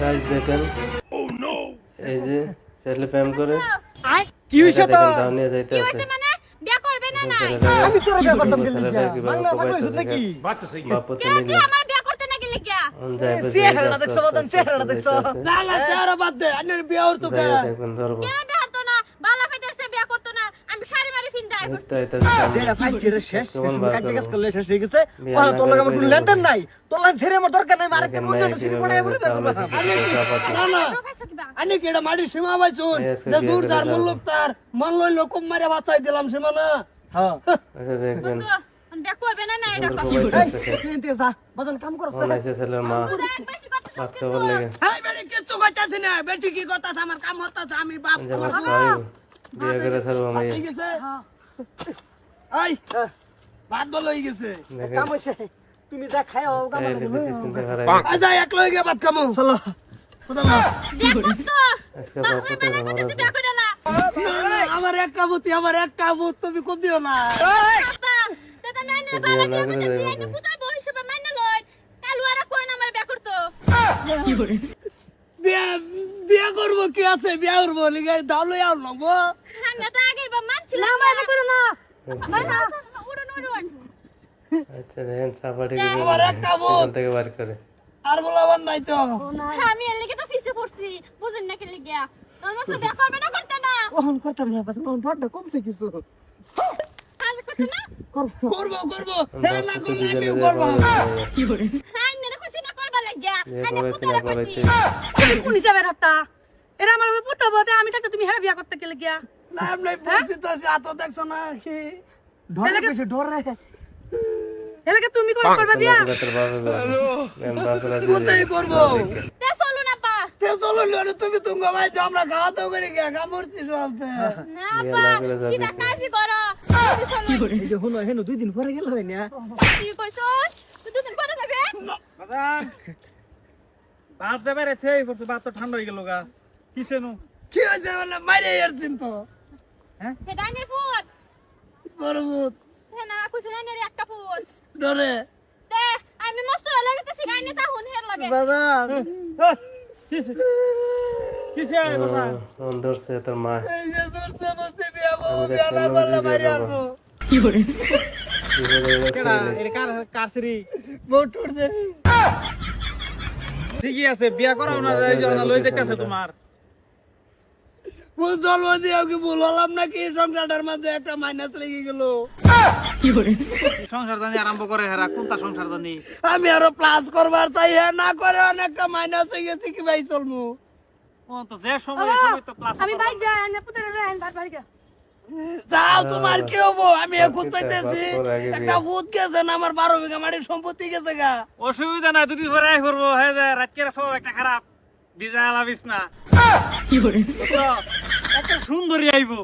Guys দেখেন। ও no এই যে ছেলে প্রেম করে। কি হইছে তো দেখেন দাও নিয়ে যাইতে আছে। হইছে মানে? বিয়া করবে না না আমি তোর বিয়া করতাম গেলি কি লিগা? কীভাবে বাংলা কোপাইতে বাংলা দেখেন। নাকি? বাপুতে কে? নিলে আমার বিয়া করতে না গেলি কি চেহারাটা দেখছ বাদান, চেহারাটা দেখছ? না চেহারা বাদ দে আন্নের বিয়া বিয়ে তো কা দেখবেন ধরবো কেন বিয়া হতো না বালা ফাইদারছে বিয়া করতো না আমি শাড়ি মারি ফিন্দাই করছি এটা এটা যেটা পাইছি এটা শেষ কেমন শেষ বার কাজ কাজ করব? করলে শেষ হয়ে গেছে। বিয়ে তোর করে আমার কোনো লেনদেন নাই। তোর লাগে ছেড়ে আমার দরকার নাই মার দেখেন একটা মেয়ে পড়ে এবারে বিয়ে করব। তাহলে চাপাতে। না না। পাইছো কি এটা মাটির সীমা পাইছুন যে দূর যার যাব। মূল্য তার মন লইল কম মারে বাঁচাই দিলাম সীমা না হ্যাঁ। আচ্ছা দেখবেন। করছ না বেটি কি করতাছে আমার আমি বাপ ঠিক আছে আই ভাত বল হয়ে গেছে কাম হইছে তুমি যা কাম বেশি চিন্তা করাই আই যা এক লই গে ভাত খামু। চলো। আমার একটা বুতি আমার একটা বুত তুমি কম দিও না। করে করব কি আছে? বিয়া করব লিগে না। করো না। আচ্ছা দেখেন থেকে বার করে। আর বলাবার নাই তো। আমি এর লেগে তো ফিসে পড়ছি। বুঝুন না কি লেগে। তোর মতো বিয়া করবে না করতে না। ওহন করতাম না বাস ওহন বড় কমছে কিছু। কাজ করতে না? করব করব। হ্যাঁ না করলে আমিও করব। হ্যাঁ না খুশি না করবা লাগিয়া বিয়ে আনে করাইতে কইছি কোন হিসাবে রাখতা এরা আমার পুতা বলতে আমি থাকতে তুমি হ্যাঁ বিয়া করতে গেলে গিয়া? না আমি বুঝতে তো আছি দেখছ না কি? এলাকা তুমি কোন করবে বিয়া? রাতের বাপে বাপেরা কোথায় করব? তে চলো না পা। তে চলো লড়ে তুমি তুমি ভাই যে আমরা খাওয়া দাওয়া করে গিয়া কামড়ছি চলতে না পা না করে যাবি সিধা কাজই করো। তুমি চলো। এই যে হলো হেন দুই দিন পরে গেল হয় না। কি কইছো? তুই পরে যাবে? ছে ভাত তো ঠান্ডা হয়ে গেল গা। কিসে নু? কি হয়েছে মানে মাইরে এরছিন তো। হে ডাইনের ফুট করব হে না কইছো ডাইনের একটা ফুট ডরে তে আমি মস্তরা লাগাতেছি গাইনে তা হুন হের লাগে। বাবা। কিসে? কিসে বাবা? মন তোর মা। এই যে দূরছে বসতে বিয়া আমি বিয়া না দেখলাম করলে যে মারি বিয়া কেডা এর কার কারসিরি বউ টুটছে ঠিকই আছে বিয়া করাও না যায় না লই যাইতেছে তোমার। ভুল জন্ম দিয়ে কি ভুল হলাম নাকি? সংসারটার মধ্যে একটা মাইনাস লেগে গেল। সংসার জানি আরম্ভ করে হেরা কোনটা সংসার জানি? আমি আরও প্লাস করবার চাই হ্যাঁ না করে অনেকটা মাইনাস হয়ে গেছে কি ভাই চলমু ও তো যে সময় এই সময় তো ক্লাস আমি বাইক যাই আনে পুতারে রে আইন ভাত বাড়ি গা। যাও তোমার কি হব? আমি এখন পাইতেছি। একটা ভূত গেছে না আমার বারো বিঘা মাটির সম্পত্তি গেছে গা। অসুবিধা নাই দুদিন পরে করব হয়ে রাতকে সব একটা খারাপ। ডিজাইন আলাবিস না। বুঝছ? একটা সুন্দরী আইবো।